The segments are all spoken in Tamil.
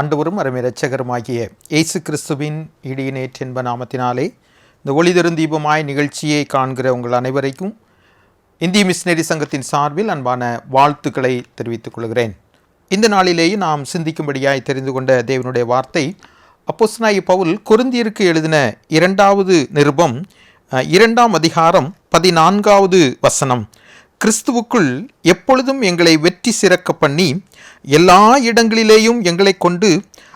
ஆண்டவரும் அருமை இரட்சகருமாகிய இயேசு கிறிஸ்துவின் இடியினேற்ற என்ப நாமத்தினாலே இந்த ஒளிதரும் தீபமாய் நிகழ்ச்சியை காண்கிற உங்கள் அனைவரைக்கும் இந்திய மிஷினரி சங்கத்தின் சார்பில் அன்பான வாழ்த்துக்களை தெரிவித்துக் கொள்கிறேன். இந்த நாளிலேயே நாம் சிந்திக்கும்படியாய் தெரிந்து கொண்ட தேவனுடைய வார்த்தை அப்போஸ்னாயி பவுல் குருந்தியருக்கு எழுதின இரண்டாவது நிருபம் இரண்டாம் அதிகாரம் பதினான்காவது வசனம். கிறிஸ்துவுக்குள் எப்பொழுதும் எங்களை வெற்றி சிறக்க பண்ணி எல்லா இடங்களிலேயும் எங்களை கொண்டு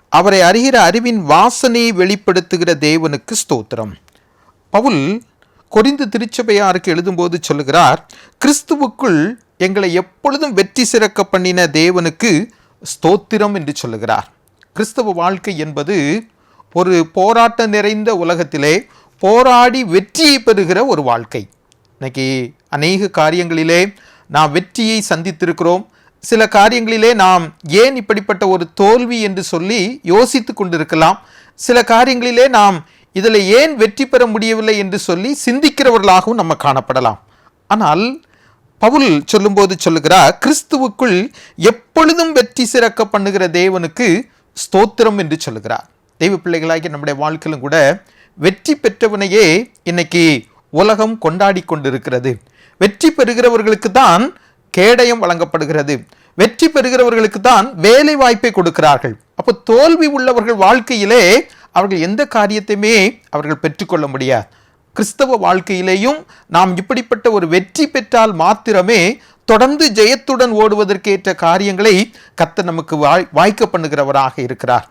அவரை அறிகிற அறிவின் வாசனையை வெளிப்படுத்துகிற தேவனுக்கு ஸ்தோத்திரம். பவுல் கொரிந்து திருச்சபையாருக்கு எழுதும்போது சொல்லுகிறார் கிறிஸ்துவுக்குள் எங்களை எப்பொழுதும் வெற்றி சிறக்க பண்ணின தேவனுக்கு ஸ்தோத்திரம் என்று சொல்லுகிறார். கிறிஸ்தவ வாழ்க்கை என்பது ஒரு போராட்ட நிறைந்த உலகத்திலே போராடி வெற்றியை பெறுகிற ஒரு வாழ்க்கை. இன்னைக்கு அநேக காரியங்களிலே நாம் வெற்றியை சந்தித்திருக்கிறோம். சில காரியங்களிலே நாம் ஏன் இப்படிப்பட்ட ஒரு தோல்வி என்று சொல்லி யோசித்து கொண்டிருக்கலாம். சில காரியங்களிலே நாம் இதில் ஏன் வெற்றி பெற முடியவில்லை என்று சொல்லி சிந்திக்கிறவர்களாகவும் நம்ம காணப்படலாம். ஆனால் பவுல் சொல்லும்போது சொல்லுகிறார் கிறிஸ்துவுக்குள் எப்பொழுதும் வெற்றி சிறக்க பண்ணுகிற தேவனுக்கு ஸ்தோத்திரம் என்று சொல்லுகிறார். தெய்வ பிள்ளைகளாகிய நம்முடைய வாழ்க்கையிலும் கூட வெற்றி பெற்றவனையே இன்னைக்கு உலகம் கொண்டாடி கொண்டிருக்கிறது. வெற்றி பெறுகிறவர்களுக்கு தான் கேடயம் வழங்கப்படுகிறது. வெற்றி பெறுகிறவர்களுக்கு தான் வேலை வாய்ப்பை கொடுக்கிறார்கள். அப்போ தோல்வி உள்ளவர்கள் வாழ்க்கையிலே அவர்கள் எந்த காரியத்தையுமே அவர்கள் பெற்றுக்கொள்ள முடியாது. கிறிஸ்தவ வாழ்க்கையிலேயும் நாம் இப்படிப்பட்ட ஒரு வெற்றி பெற்றால் மாத்திரமே தொடர்ந்து ஜெயத்துடன் ஓடுவதற்கேற்ற காரியங்களை கத்த நமக்கு வாய் வாய்க்க பண்ணுகிறவராக இருக்கிறார்.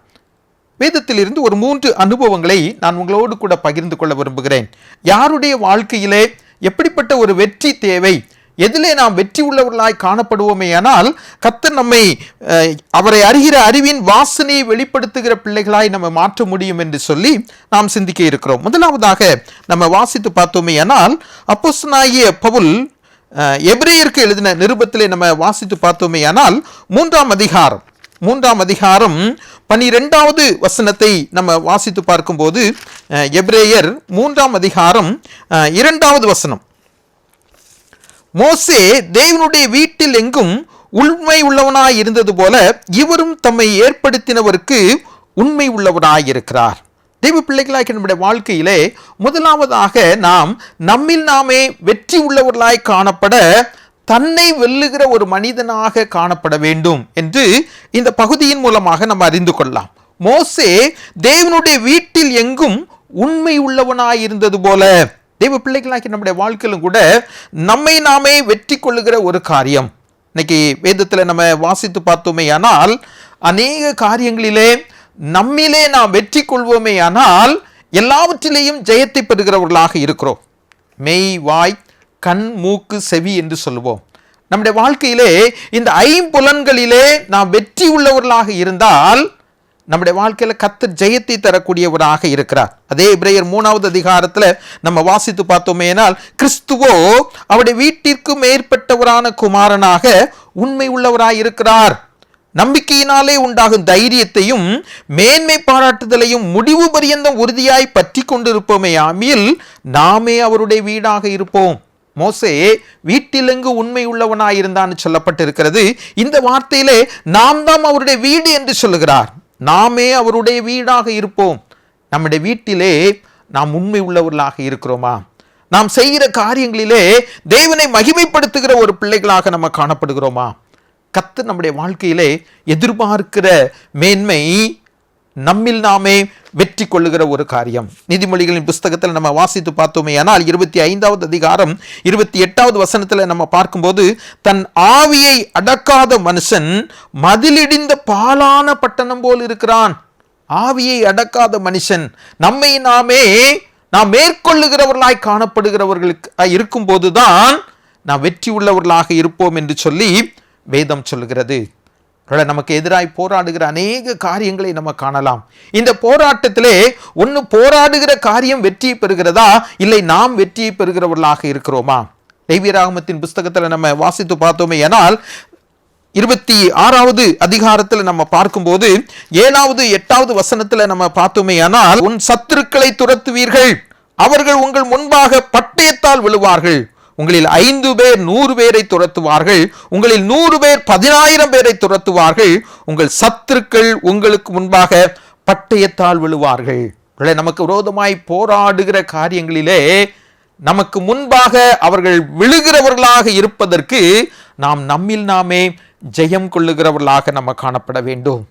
வேதத்திலிருந்து ஒரு மூன்று அனுபவங்களை நான் உங்களோடு கூட பகிர்ந்து கொள்ள விரும்புகிறேன். யாருடைய வாழ்க்கையிலே எப்படிப்பட்ட ஒரு வெற்றி தேவை? எதிலே நாம் வெற்றி உள்ளவர்களாய் காணப்படுவோமே ஆனால் கத்தர் நம்மை அவரை அறிகிற அறிவின் வாசனையை வெளிப்படுத்துகிற பிள்ளைகளாய் நம்ம மாற்ற முடியும் என்று சொல்லி நாம் சிந்திக்க இருக்கிறோம். முதலாவதாக நம்ம வாசித்து பார்த்தோமே ஆனால் அப்போசனாகிய பவுல் எப்ரேயருக்கு எழுதின நிருபத்திலே நம்ம வாசித்து பார்த்தோமே ஆனால் மூன்றாம் அதிகாரம். மூன்றாம் அதிகாரம் பனிரெண்டாவது வசனத்தை நம்ம வாசித்து பார்க்கும்போது எப்ரேயர் மூன்றாம் அதிகாரம் இரண்டாவது வசனம். மோசே தேவனுடைய வீட்டில் எங்கும் உண்மை உள்ளவனாய் இருந்தது போல இவரும் தம்மை ஏற்படுத்தினவருக்கு உண்மை உள்ளவனாய் இருக்கிறார் தெய்வ பிள்ளைகளாக நம்முடைய வாழ்க்கையிலே முதலாவதாக நாம் நம்மில் நாமே வெற்றி உள்ளவர்களாய் காணப்பட தன்னை வெல்லுகிற ஒரு மனிதனாக காணப்பட வேண்டும் என்று இந்த பகுதியின் மூலமாக நம்ம அறிந்து கொள்ளலாம். மோசே தேவனுடைய வீட்டில் எங்கும் உண்மை உள்ளவனாய் இருந்தது போல. தெய்வ பிள்ளைகளாகி நம்முடைய வாழ்க்கையிலும் கூட நம்மை நாமே வெற்றி கொள்ளுகிற ஒரு காரியம். இன்னைக்கு வேதத்தில் நம்ம வாசித்து பார்த்தோமே ஆனால் அநேக காரியங்களிலே நம்மிலே நாம் வெற்றி கொள்வோமே ஆனால் எல்லாவற்றிலேயும் ஜெயத்தை பெறுகிறவர்களாக இருக்கிறோம். மெய் வாய் கண் மூக்கு செவி என்று சொல்லுவோம். நம்முடைய வாழ்க்கையிலே இந்த ஐம்புலன்களிலே நாம் வெற்றி உள்ளவர்களாக இருந்தால் நம்முடைய வாழ்க்கையில் கத்தர் ஜெயத்தை தரக்கூடியவராக இருக்கிறார். அதே இப்ரேயர் மூணாவது அதிகாரத்தில் நம்ம வாசித்து பார்த்தோமேனால் கிறிஸ்துவோ அவருடைய வீட்டிற்கு மேற்பட்டவரான குமாரனாக உண்மை உள்ளவராக இருக்கிறார். நம்பிக்கையினாலே உண்டாகும் தைரியத்தையும் மேன்மை பாராட்டுதலையும் முடிவு பரியந்தம் உறுதியாய் பற்றி கொண்டிருப்போமே ஆமியில் நாமே அவருடைய வீடாக இருப்போம். மோசே வீட்டிலெங்கு உண்மை உள்ளவனாயிருந்தான்னு சொல்லப்பட்டிருக்கிறது. இந்த வார்த்தையிலே நாம் தான் அவருடைய வீடு என்று சொல்லுகிறார். நாமே அவருடைய வீடாக இருப்போம். நம்முடைய வீட்டிலே நாம் உண்மை உள்ளவர்களாக இருக்கிறோமா? நாம் செய்கிற காரியங்களிலே தேவனை மகிமைப்படுத்துகிற ஒரு பிள்ளைகளாக நம்ம காணப்படுகிறோமா? கத்து நம்முடைய வாழ்க்கையிலே எதிர்பார்க்கிற மேன்மை நம்மில் நாமே வெற்றி கொள்ளுகிற ஒரு காரியம். நீதிமொழிகளின் புஸ்தகத்தில் நம்ம வாசித்து பார்த்தோமே ஆனால் இருபத்தி ஐந்தாவது அதிகாரம் இருபத்தி எட்டாவது வசனத்தில் நம்ம பார்க்கும்போது தன் ஆவியை அடக்காத மனுஷன் மதிலிடிந்த பாலான பட்டணம் போல் இருக்கிறான். ஆவியை அடக்காத மனுஷன் நம்மை நாமே நாம் மேற்கொள்ளுகிறவர்களாய் காணப்படுகிறவர்களுக்கு இருக்கும்போதுதான் நாம் வெற்றி உள்ளவர்களாக இருப்போம் என்று சொல்லி வேதம் சொல்லுகிறது. நமக்கு எதிராய் போராடுகிற அநேக காரியங்களை நம்ம காணலாம். இந்த போராட்டத்திலே ஒன்று போராடுகிற காரியம் வெற்றியை பெறுகிறதா? இல்லை நாம் வெற்றியை பெறுகிறவர்களாக இருக்கிறோமா? தெய்வீராகமத்தின் புஸ்தகத்தில் நம்ம வாசித்து பார்த்தோமே ஆனால் இருபத்தி ஆறாவது அதிகாரத்தில் நம்ம பார்க்கும்போது ஏழாவது எட்டாவது வசனத்தில் நம்ம பார்த்தோமே ஆனால் உன் சத்துருக்களை துரத்துவீர்கள் அவர்கள் உங்கள் முன்பாக பட்டயத்தால் விழுவார்கள் உங்களில் ஐந்து பேர் நூறு பேரை துரத்துவார்கள் உங்களில் நூறு பேர் பதினாயிரம் பேரை துரத்துவார்கள் உங்கள் சத்துருக்கள் உங்களுக்கு முன்பாக பட்டயத்தால் விழுவார்கள். இல்லை, நமக்கு விரோதமாய் போராடுகிற காரியங்களிலே நமக்கு முன்பாக அவர்கள் விழுகிறவர்களாக இருப்பதற்கு நாம் நம்மில் நாமே ஜெயம் கொள்ளுகிறவர்களாக நம்ம காணப்பட வேண்டும்.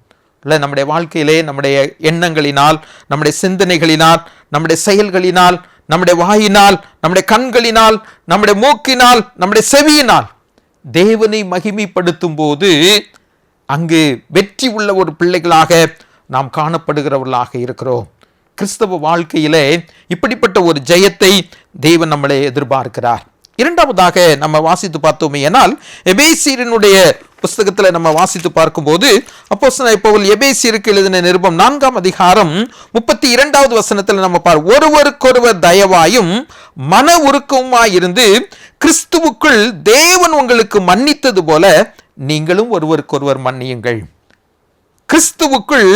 இல்லை நம்முடைய வாழ்க்கையிலே நம்முடைய எண்ணங்களினால் நம்முடைய சிந்தனைகளினால் நம்முடைய செயல்களினால் நம்முடைய வாயினால் நம்முடைய கண்களினால் நம்முடைய மூக்கினால் நம்முடைய செவியினால். தேவனை மகிமைப்படுத்தும் போது அங்கு வெற்றி உள்ள ஒரு பிள்ளைகளாக நாம் காணப்படுகிறவர்களாக இருக்கிறோம். கிறிஸ்தவ வாழ்க்கையிலே இப்படிப்பட்ட ஒரு ஜெயத்தை தேவன் நம்மளை எதிர்பார்க்கிறார். இரண்டாவதாக நம்ம வாசித்து பார்த்தோமே ஆனால் எபேசியரினுடைய புஸ்தகத்தில் நம்ம வாசித்து பார்க்கும்போது அப்போ பவுல் எபேசியருக்கு எழுதின நிருபம் நான்காம் அதிகாரம் முப்பத்தி இரண்டாவது வசனத்தில் நம்ம பார் ஒருவருக்கொருவர் தயவாயும் மன உருக்கமாய் இருந்து கிறிஸ்துவுக்குள் தேவன் உங்களுக்கு மன்னித்தது போல நீங்களும் ஒருவருக்கொருவர் மன்னியுங்கள். கிறிஸ்துவுக்குள்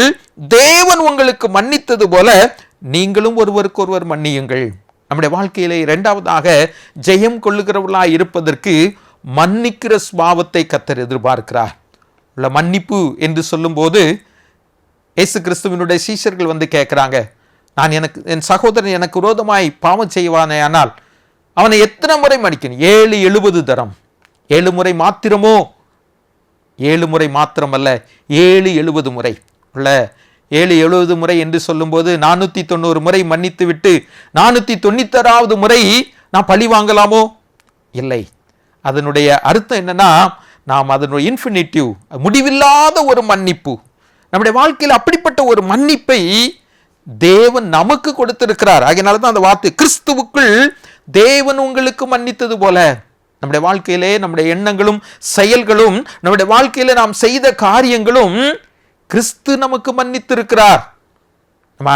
தேவன் உங்களுக்கு மன்னித்தது போல நீங்களும் ஒருவருக்கொருவர் மன்னியுங்கள். நம்முடைய வாழ்க்கையிலே இரண்டாவதாக ஜெயம் கொள்ளுகிறவர்களாக இருப்பதற்கு மன்னிக்கிற ஸ்வாவத்தை கத்தர் எதிர்பார்க்கிறார். உள்ள மன்னிப்பு என்று சொல்லும்போது இயேசு கிறிஸ்துவினுடைய சீஷர்கள் வந்து கேட்குறாங்க நான் எனக்கு என் சகோதரன் எனக்கு விரோதமாய் பாவம் செய்வானே ஆனால் அவனை எத்தனை முறை மன்னிக்கணும்? ஏழு எழுபது தரம். ஏழு முறை மாத்திரமோ? ஏழு முறை மாத்திரமல்ல ஏழு எழுபது முறை. உள்ள ஏழு எழுபது முறை என்று சொல்லும்போது நானூற்றி தொண்ணூறு முறை மன்னித்து விட்டு நானூற்றி தொண்ணூத்தாறாவது முறை நான் பழி வாங்கலாமோ? இல்லை. அதனுடைய அர்த்தம் என்னன்னா நாம் அதனுடைய இன்ஃபினிட்டிவ் முடிவில்லாத ஒரு மன்னிப்பு நம்முடைய வாழ்க்கையில் அப்படிப்பட்ட ஒரு மன்னிப்பை தேவன் நமக்கு கொடுத்திருக்கிறார். அதனால தான் அந்த வார்த்தை கிறிஸ்துவுக்குள் தேவன் உங்களுக்கு மன்னித்தது போல. நம்முடைய வாழ்க்கையிலே நம்முடைய எண்ணங்களும் செயல்களும் நம்முடைய வாழ்க்கையில நாம் செய்த காரியங்களும் கிறிஸ்து நமக்கு மன்னித்திருக்கிறார். நம்ம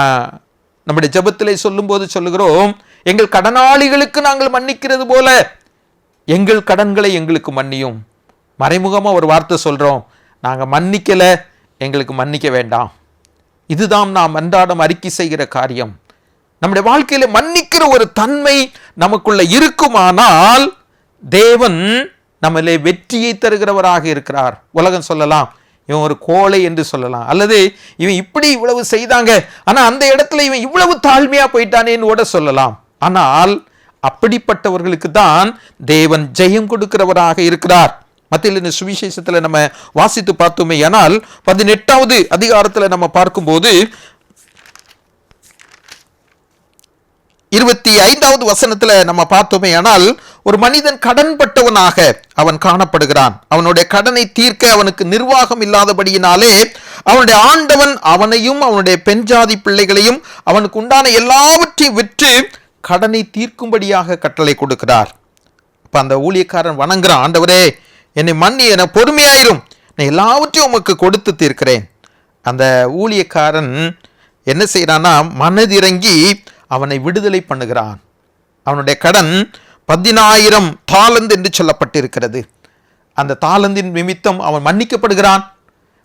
நம்முடைய ஜெபத்திலே சொல்லும்போது சொல்லுகிறோம் எங்கள் கடனாளிகளுக்கு நாங்கள் மன்னிக்கிறது போல. எங்கள் கடன்களை எங்களுக்கு மன்னியும். மறைமுகமாக ஒரு வார்த்தை சொல்கிறோம் நாங்கள் மன்னிக்கலை எங்களுக்கு மன்னிக்க வேண்டாம். இதுதான் நாம் அன்றாடம் அறிக்கை செய்கிற காரியம். நம்முடைய வாழ்க்கையில் மன்னிக்கிற ஒரு தன்மை நமக்குள்ள இருக்குமானால் தேவன் நம்மளே வெற்றியை தருகிறவராக இருக்கிறார். உலகம் சொல்லலாம் இவன் ஒரு கோழை என்று சொல்லலாம். அல்லது இவன் இப்படி இவ்வளவு செய்தாங்க ஆனால் அந்த இடத்துல இவன் இவ்வளவு தாழ்மையாக போயிட்டானேன்னு கூட சொல்லலாம். ஆனால் அப்படிப்பட்டவர்களுக்கு தான் தேவன் ஜெயம் கொடுக்கிறவராக இருக்கிறார். மத்தியில் சுவிசேஷத்துல நம்ம வாசித்து பார்த்தோமே ஆனால் பதினெட்டாவது அதிகாரத்துல நம்ம பார்க்கும்போது இருபத்தி ஐந்தாவது வசனத்துல நம்ம பார்த்தோமே ஆனால் ஒரு மனிதன் கடன்பட்டவனாக அவன் காணப்படுகிறான். அவனுடைய கடனை தீர்க்க அவனுக்கு நிர்வாகம் இல்லாதபடியினாலே அவனுடைய ஆண்டவன் அவனையும் அவனுடைய பெண்ஜாதி பிள்ளைகளையும் அவனுக்கு உண்டான எல்லாவற்றையும் விற்று கடனை தீர்க்கும்படியாக கட்டளை கொடுக்கிறார். இப்போ அந்த ஊழியக்காரன் வணங்குறான் ஆண்டவரே என்னை மன்னி என பொறுமையாயிரும். நான் எல்லாவற்றையும் உமக்கு கொடுத்து தீர்க்கிறேன். அந்த ஊழியக்காரன் என்ன செய்கிறான்னா மனதிறங்கி அவனை விடுதலை பண்ணுகிறான். அவனுடைய கடன் பதினாயிரம் தாளந்து என்று சொல்லப்பட்டிருக்கிறது. அந்த தாளந்தின் நிமித்தம் அவன் மன்னிக்கப்படுகிறான்.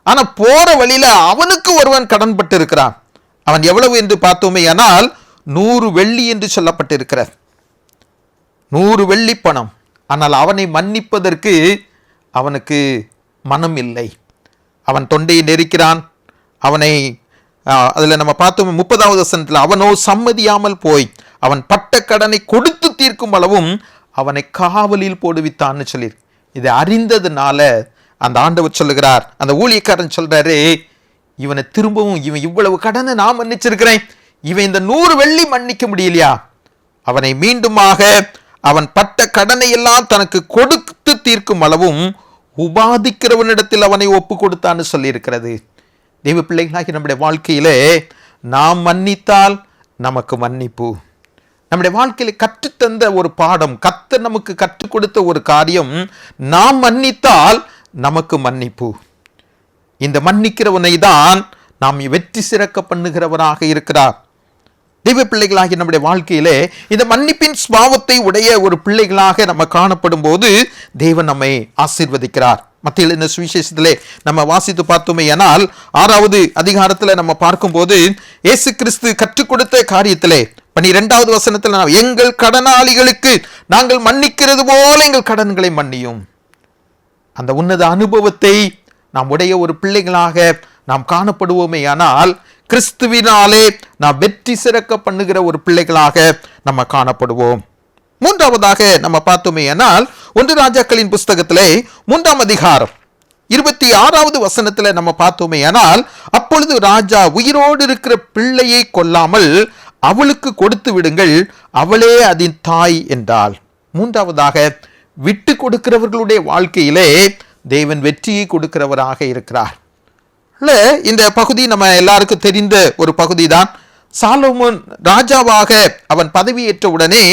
ஆனால் போகிற வழியில் அவனுக்கு ஒருவன் கடன்பட்டு இருக்கிறான் அவன் எவ்வளவு என்று பார்த்தோமே ஆனால் நூறு வெள்ளி என்று சொல்லப்பட்டிருக்கிறார். நூறு வெள்ளி பணம். ஆனால் அவனை மன்னிப்பதற்கு அவனுக்கு மனம் இல்லை. அவன் தொண்டையை நெரிக்கிறான். அவனை அதில் நம்ம பார்த்தோம் முப்பதாவது வசனத்தில் அவனோ சம்மதியாமல் போய் அவன் பட்ட கடனை கொடுத்து தீர்க்கும் அளவும் அவனை காவலில் போடுவித்தான்னு சொல்லி இதை அறிந்ததுனால அந்த ஆண்டவர் சொல்லுகிறார். அந்த ஊழியக்காரன் சொல்கிறாரு இவனை திரும்பவும் இவன் இவ்வளவு கடனை நான் மன்னிச்சிருக்கிறேன். இவன் இந்த நூறு வெள்ளி மன்னிக்க முடியலையா? அவனை மீண்டுமாக அவன் பட்ட கடனை எல்லாம் தனக்கு கொடுத்து தீர்க்கும் அளவும் உபாதிக்கிறவனிடத்தில் அவனை ஒப்பு கொடுத்தான்னு சொல்லியிருக்கிறது. தெய்வ பிள்ளைகளாகி நம்முடைய வாழ்க்கையிலே நாம் மன்னித்தால் நமக்கு மன்னிப்பு. நம்முடைய வாழ்க்கையில் கற்றுத்தந்த ஒரு பாடம் கத்து நமக்கு கற்றுக் கொடுத்த ஒரு காரியம் நாம் மன்னித்தால் நமக்கு மன்னிப்பு. இந்த மன்னிக்கிறவனை தான் நாம் வெற்றி சிறக்க பண்ணுகிறவனாக இருக்கிறார். தெய்வ பிள்ளைகளாகிய நம்முடைய வாழ்க்கையிலே இந்த மன்னிப்பின் ஸ்வாவத்தை உடைய ஒரு பிள்ளைகளாக நம்ம காணப்படும் போது தேவன் நம்மை ஆசீர்வதிக்கிறார். மத்தியில் இந்த சுவிசேஷத்திலே நம்ம வாசித்து பார்த்தோமே ஆனால் ஆறாவது அதிகாரத்தில் நம்ம பார்க்கும்போது இயேசு கிறிஸ்து கற்றுக் கொடுத்த காரியத்திலே பன்னிரெண்டாவது வசனத்தில் நாம் எங்கள் கடனாளிகளுக்கு நாங்கள் மன்னிக்கிறது போல எங்கள் கடன்களை மன்னியும். அந்த உன்னத அனுபவத்தை நாம் உடைய ஒரு பிள்ளைகளாக நாம் காணப்படுவோமே ஆனால் கிறிஸ்துவினாலே நாம் வெற்றி சிறக்க பண்ணுகிற ஒரு பிள்ளைகளாக நம்ம காணப்படுவோம். மூன்றாவதாக நம்ம பார்த்தோமே ஆனால் ஒன்று ராஜாக்களின் புஸ்தகத்திலே மூன்றாம் அதிகாரம் இருபத்தி ஆறாவது வசனத்தில் நம்ம பார்த்தோமே ஆனால் அப்பொழுது ராஜா உயிரோடு இருக்கிற பிள்ளையை கொல்லாமல் அவளுக்கு கொடுத்து விடுங்கள் அவளே அதன் தாய் என்றாள். மூன்றாவதாக விட்டு கொடுக்கிறவர்களுடைய வாழ்க்கையிலே தேவன் வெற்றியை கொடுக்கிறவராக இருக்கிறார். இந்த பகுதி நம்ம எல்லாருக்கும் தெரிந்த ஒரு பகுதி தான் சாலமோன் ராஜாவாக அவன் பதவியேற்ற உடனே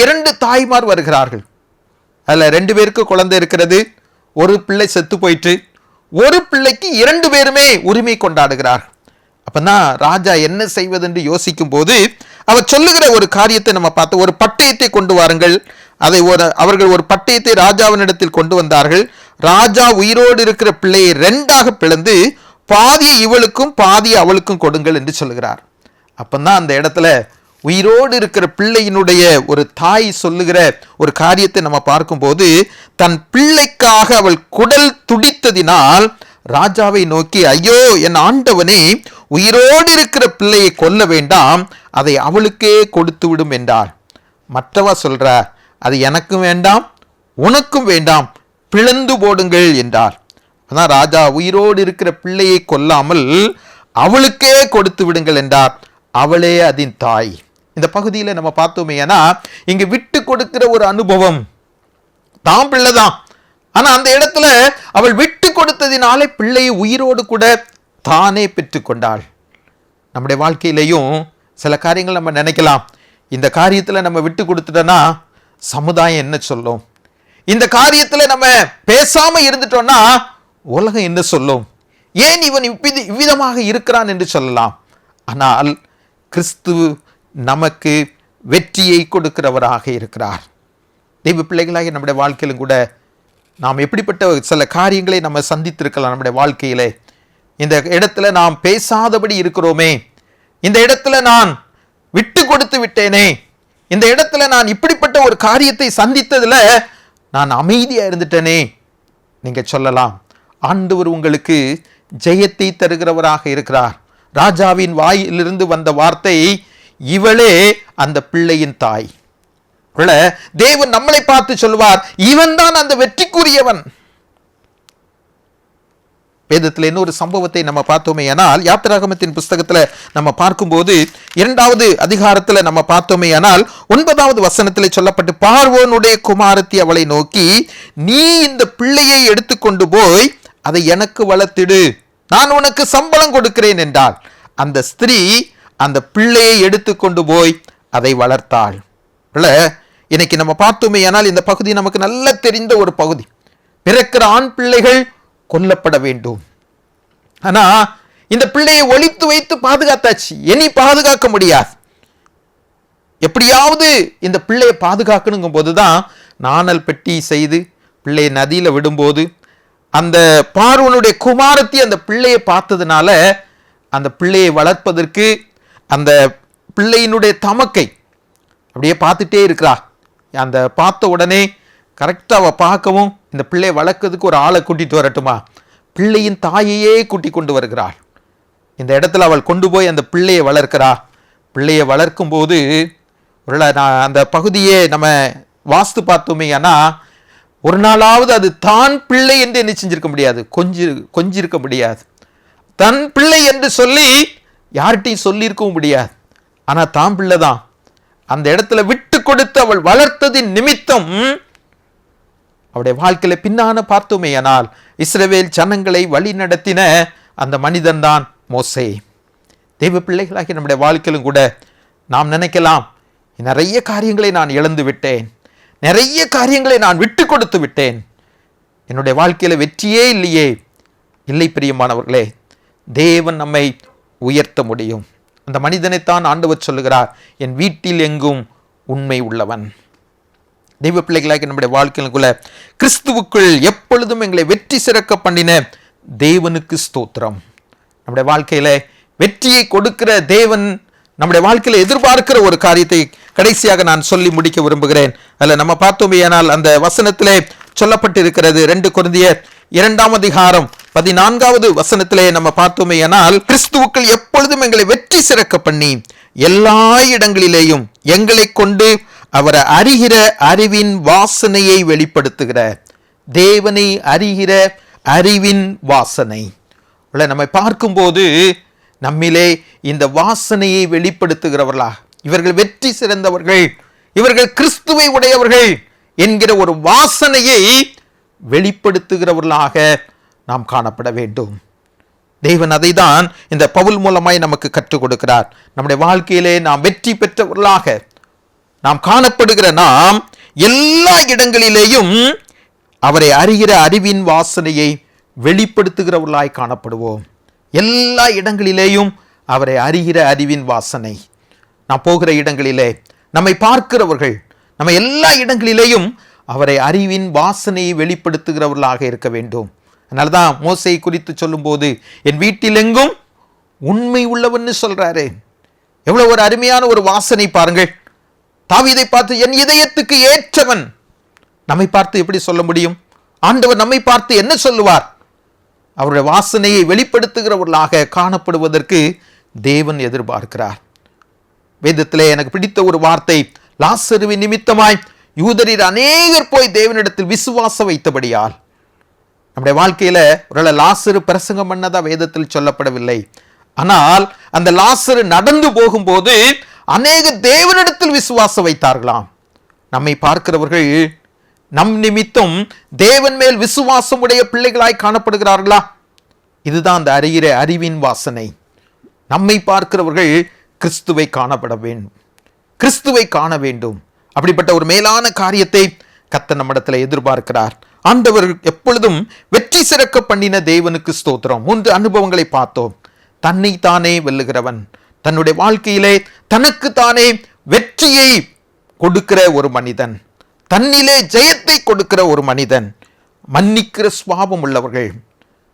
இரண்டு தாய்மார் வருகிறார்கள். அதில் ரெண்டு பேருக்கு குழந்தை இருக்கிறது ஒரு பிள்ளை செத்து போயிட்டு ஒரு பிள்ளைக்கு இரண்டு பேருமே உரிமை கொண்டாடுகிறார் அப்பதான் ராஜா என்ன செய்வதென்று யோசிக்கும் போது அவர் சொல்லுகிற ஒரு காரியத்தை நம்ம பார்த்து ஒரு பட்டயத்தை கொண்டு வாருங்கள். அதை ஒரு அவர்கள் ஒரு பட்டயத்தை ராஜாவினிடத்தில் கொண்டு வந்தார்கள். ராஜா உயிரோடு இருக்கிற பிள்ளையை ரெண்டாக பிளந்து பாதியை இவளுக்கும் பாதியை அவளுக்கும் கொடுங்கள் என்று சொல்லுகிறார். அப்பந்தான் அந்த இடத்துல உயிரோடு இருக்கிற பிள்ளையினுடைய ஒரு தாய் சொல்லுகிற ஒரு காரியத்தை நம்ம பார்க்கும்போது தன் பிள்ளைக்காக அவள் குடல் துடித்ததினால் ராஜாவை நோக்கி ஐயோ என் ஆண்டவனே உயிரோடு இருக்கிற பிள்ளையை கொல்ல வேண்டாம் அதை அவளுக்கே கொடுத்து விடும் என்றார். மற்றவா சொல்கிற அது எனக்கும் வேண்டாம் உனக்கும் வேண்டாம் பிளந்து போடுங்கள் என்றார். ஆனால் ராஜா உயிரோடு இருக்கிற பிள்ளையை கொல்லாமல் அவளுக்கே கொடுத்து விடுங்கள் என்றார். அவளே அதன் தாய். இந்த பகுதியில் நம்ம பார்த்தோமே ஏன்னா இங்கு விட்டு கொடுக்கிற ஒரு அனுபவம் தான் பிள்ளைதான். ஆனால் அந்த இடத்துல அவள் விட்டு கொடுத்ததினாலே பிள்ளையை உயிரோடு கூட தானே பெற்றுக்கொண்டாள் நம்முடைய வாழ்க்கையிலையும் சில காரியங்கள் நம்ம நினைக்கலாம். இந்த காரியத்தில் நம்ம விட்டு கொடுத்துட்டோன்னா சமுதாயம் என்ன சொல்லும்? இந்த காரியத்தில் நம்ம பேசாம இருந்துட்டோம்னா உலகம் என்ன சொல்லும்? ஏன் இவன் இவ்வித இவ்விதமாக இருக்கிறான் என்று சொல்லலாம்? ஆனால் கிறிஸ்து நமக்கு வெற்றியை கொடுக்கிறவராக இருக்கிறார். தெய்வ பிள்ளைகளாக நம்முடைய வாழ்க்கையிலும் கூட நாம் எப்படிப்பட்ட சில காரியங்களை நம்ம சந்தித்திருக்கலாம் நம்முடைய வாழ்க்கையிலே. இந்த இடத்துல நாம் பேசாதபடி இருக்கிறோமே. இந்த இடத்துல நான் விட்டு கொடுத்து விட்டேனே. இந்த இடத்துல நான் இப்படிப்பட்ட ஒரு காரியத்தை சந்தித்ததில் நான் அமைதியாக இருந்துட்டேனே. நீங்கள் சொல்லலாம். ஆண்டவர் உங்களுக்கு ஜெயத்தை தருகிறவராக இருக்கிறார். ராஜாவின் வாயிலிருந்து வந்த வார்த்தை இவளே அந்த பிள்ளையின் தாய். உள்ள தேவன் நம்மளை பார்த்து சொல்வார் இவன் தான் அந்த வெற்றிக்குரியவன். வேதத்தில் இன்னொரு சம்பவத்தை நம்ம பார்த்தோமே ஆனால் யாத்திராகமத்தின் புஸ்தகத்தில் நம்ம பார்க்கும்போது இரண்டாவது அதிகாரத்தில் நம்ம பார்த்தோமே ஆனால் ஒன்பதாவது வசனத்தில் சொல்லப்பட்டு பார்வோனுடைய குமாரத்தி அவளை நோக்கி நீ இந்த பிள்ளையை எடுத்துக்கொண்டு போய் அதை எனக்கு வளர்த்திடு. நான் உனக்கு சம்பளம் கொடுக்கிறேன் என்றால் அந்த ஸ்திரீ அந்த பிள்ளையை எடுத்துக்கொண்டு போய் அதை வளர்த்தாள். இல்லை இன்னைக்கு நம்ம பார்த்தோமே ஆனால் இந்த பகுதி நமக்கு நல்ல தெரிந்த ஒரு பகுதி. பிறக்கிற ஆண் பிள்ளைகள் கொல்லப்பட வேண்டும். ஆனா இந்த பிள்ளையை ஒழித்து வைத்து பாதுகாத்தாச்சு. இனி பாதுகாக்க முடியாது. எப்படியாவது இந்த பிள்ளையை பாதுகாக்கணுங்கும் போது தான் நாணல் பெட்டி செய்து பிள்ளையை நதியில் விடும்போது அந்த பார்வனுடைய குமாரத்தி அந்த பிள்ளையை பார்த்ததுனால அந்த பிள்ளையை வளர்ப்பதற்கு அந்த பிள்ளையினுடைய தமக்கை அப்படியே பார்த்துட்டே இருக்கிறா அந்த பார்த்த உடனே கரெக்டாக அவள் பார்க்கவும் இந்த பிள்ளை வளர்க்கறதுக்கு ஒரு ஆளை கூட்டிட்டு வரட்டுமா? பிள்ளையின் தாயையே கூட்டி கொண்டு வருகிறாள். இந்த இடத்துல அவள் கொண்டு போய் அந்த பிள்ளையை வளர்க்கிறா. பிள்ளையை வளர்க்கும் போது ஒரு நான் அந்த பகுதியே நம்ம வாஸ்து பார்த்தோமே ஆனால் ஒரு நாளாவது அது தான் பிள்ளை என்று என்ன செஞ்சிருக்க முடியாது. கொஞ்சி கொஞ்சிருக்க முடியாது. தன் பிள்ளை என்று சொல்லி யார்கிட்டையும் சொல்லியிருக்கவும் முடியாது. ஆனால் தான் பிள்ளை தான். அந்த இடத்துல விட்டு கொடுத்து அவள் வளர்த்ததின் நிமித்தம் அவருடைய வாழ்க்கையில பின்னான பார்த்தோமே ஆனால் இஸ்ரவேல் ஜனங்களை வழி நடத்தின அந்த மனிதன்தான் மோசே. தெய்வ பிள்ளைகளாகி நம்முடைய வாழ்க்கையிலும் கூட நாம் நினைக்கலாம் நிறைய காரியங்களை நான் இழந்து விட்டேன் நிறைய காரியங்களை நான் விட்டு கொடுத்து விட்டேன். என்னுடைய வாழ்க்கையில் வெற்றியே இல்லையே. இல்லை பிரியமானவர்களே தேவன் நம்மை உயர்த்த முடியும். அந்த மனிதனைத்தான் ஆண்டவர் சொல்லுகிறார் என் வீட்டில் எங்கும் உண்மை உள்ளவன். தெய்வ பிள்ளைகளாக நம்முடைய வாழ்க்கைக்குள்ள கிறிஸ்துவுக்குள் எப்பொழுதும் எங்களை வெற்றி சிறக்க பண்ணின தேவனுக்கு ஸ்தோத்திரம். நம்முடைய வாழ்க்கையில வெற்றியை கொடுக்கிற தேவன் நம்முடைய வாழ்க்கையில் எதிர்பார்க்கிற ஒரு காரியத்தை கடைசியாக நான் சொல்லி முடிக்க விரும்புகிறேன். அதில் நம்ம பார்த்தோமே ஆனால் அந்த வசனத்திலே சொல்லப்பட்டிருக்கிறது ரெண்டு குருந்தியர் இரண்டாம் அதிகாரம் பதினான்காவது வசனத்திலே நம்ம பார்த்தோமே ஆனால் கிறிஸ்துவுக்கள் எப்பொழுதும் எங்களை வெற்றி சிறக்க பண்ணி எல்லா இடங்களிலேயும் எங்களை கொண்டு அவரை அறிகிற அறிவின் வாசனையை வெளிப்படுத்துகிற. தேவனை அறிகிற அறிவின் வாசனை. உள்ள நம்மை பார்க்கும்போது நம்மிலே இந்த வாசனையை வெளிப்படுத்துகிறவர்களா இவர்கள் வெற்றி சிறந்தவர்கள். இவர்கள் கிறிஸ்துவை உடையவர்கள் என்கிற ஒரு வாசனையை வெளிப்படுத்துகிறவர்களாக நாம் காணப்பட வேண்டும். தெய்வன் அதை தான் இந்த பவுல் மூலமாய் நமக்கு கற்றுக் கொடுக்கிறார் நம்முடைய வாழ்க்கையிலே நாம் வெற்றி பெற்றவர்களாக நாம் காணப்படுகிற நாம் எல்லா இடங்களிலேயும் அவரை அறிகிற அறிவின் வாசனையை வெளிப்படுத்துகிறவர்களாய் காணப்படுவோம். எல்லா இடங்களிலேயும் அவரை அறிகிற அறிவின் வாசனை. நாம் போகிற இடங்களிலே நம்மை பார்க்கிறவர்கள் நம்ம எல்லா இடங்களிலேயும் அவரை அறிவின் வாசனையை வெளிப்படுத்துகிறவர்களாக இருக்க வேண்டும். அதனால தான் மோசை குறித்து சொல்லும்போது என் வீட்டில் எங்கும் உண்மை உள்ளவன்னு சொல்கிறாரு எவ்வளோ ஒரு அருமையான ஒரு வாசனை பாருங்கள். தாவிதை பார்த்து என் இதயத்துக்கு ஏற்றவன். நம்மை பார்த்து எப்படி சொல்ல முடியும்? ஆண்டவர் நம்மை பார்த்து என்ன சொல்லுவார்? அவருடைய வாசனையை வெளிப்படுத்துகிறவர்களாக காணப்படுவதற்கு தேவன் எதிர்பார்க்கிறார். வேதத்திலே எனக்கு பிடித்த ஒரு வார்த்தை லாசருவின் நிமித்தமாய் யூதரில் அநேகர் போய் தேவனிடத்தில் விசுவாசம் வைத்தபடியால். நம்முடைய வாழ்க்கையில ஒருவேளை லாசரு பிரசங்கம் பண்ணதா வேதத்தில் சொல்லப்படவில்லை. ஆனால் அந்த லாசரு நடந்து போகும்போது அநேக தேவனிடத்தில் விசுவாசம் வைத்தார்களாம். நம்மை பார்க்கிறவர்கள் நம் நிமித்தம் தேவன் மேல் விசுவாசம் உடைய பிள்ளைகளாய் காணப்படுகிறார்களா? இதுதான் அந்த அறிகிற அறிவின் வாசனை. நம்மை பார்க்கிறவர்கள் கிறிஸ்துவை காணப்பட வேண்டும். கிறிஸ்துவை காண வேண்டும். அப்படிப்பட்ட ஒரு மேலான காரியத்தை கத்த நம்மிடத்தில் எதிர்பார்க்கிறார். ஆண்டவர் எப்பொழுதும் வெற்றி சிறக்க பண்ணின தேவனுக்கு ஸ்தோத்திரம். மூன்று அனுபவங்களை பார்த்தோம். தன்னை தானே வெல்லுகிறவன். தன்னுடைய வாழ்க்கையிலே தனக்கு தானே வெற்றியை கொடுக்கிற ஒரு மனிதன். தன்னிலே ஜெயத்தை கொடுக்கிற ஒரு மனிதன். மன்னிக்கிற சுவாபம் உள்ளவர்கள்.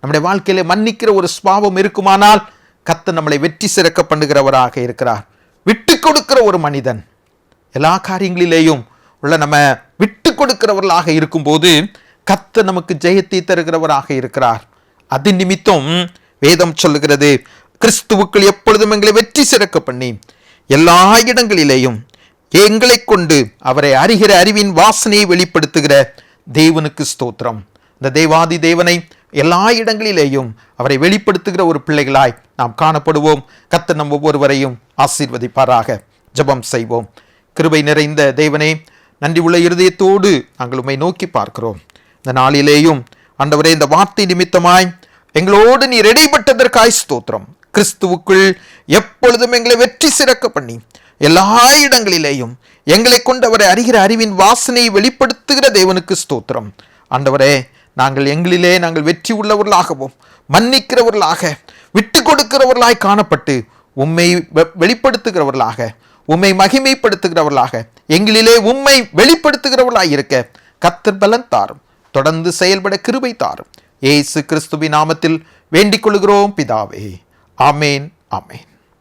நம்முடைய வாழ்க்கையிலே மன்னிக்கிற ஒரு சுவாபம் இருக்குமானால் கத்த நம்மளை வெற்றி சிறக்க பண்ணுகிறவராக இருக்கிறார். விட்டு கொடுக்கிற ஒரு மனிதன். எல்லா காரியங்களிலேயும் உள்ள நம்ம விட்டு கொடுக்கிறவர்களாக இருக்கும்போது கத்த நமக்கு ஜெயத்தை தருகிறவராக இருக்கிறார். அது நிமித்தம் வேதம் சொல்லுகிறது கிறிஸ்துவுக்கள் எப்பொழுதும் எங்களை வெற்றி சிறக்க பண்ணி எல்லா இடங்களிலேயும் எங்களை கொண்டு அவரை அறிகிற அறிவின் வாசனையை வெளிப்படுத்துகிற தேவனுக்கு ஸ்தோத்திரம். இந்த தேவாதி தேவனை எல்லா இடங்களிலேயும் அவரை வெளிப்படுத்துகிற ஒரு பிள்ளைகளாய் நாம் காணப்படுவோம். கத்த நம் ஒவ்வொருவரையும் ஆசீர்வதிப்பாராக. ஜெபம் செய்வோம். கிருபை நிறைந்த தேவனே நன்றி உள்ள இருதயத்தோடு நாங்கள் உண்மை நோக்கி பார்க்கிறோம். இந்த நாளிலேயும் ஆண்டவரே இந்த வார்த்தை நிமித்தமாய் எங்களோடு நீ ரெடிபட்டதற்காய் ஸ்தோத்திரம். கிறிஸ்துவுக்குள் எப்பொழுதும் எங்களை வெற்றி சிறக்க பண்ணி எல்லா இடங்களிலேயும் எங்களை கொண்டு அவரை அறிகிற அறிவின் வாசனையை வெளிப்படுத்துகிற தேவனுக்கு ஸ்தோத்திரம். ஆண்டவரே நாங்கள் எங்களிலே நாங்கள் வெற்றி உள்ளவர்களாகவும் மன்னிக்கிறவர்களாக விட்டு கொடுக்கிறவர்களாய் காணப்பட்டு உண்மை வெளிப்படுத்துகிறவர்களாக உம்மை மகிமைப்படுத்துகிறவர்களாக எங்களிலே உண்மை வெளிப்படுத்துகிறவர்களாய் இருக்க கத்தர் பலன் தாரும். தொடர்ந்து செயல்பட கிருபை தாரும். ஏசு கிறிஸ்துவின் நாமத்தில் வேண்டிக் கொள்கிறோம் பிதாவே. ஆமேன் ஆமேன்.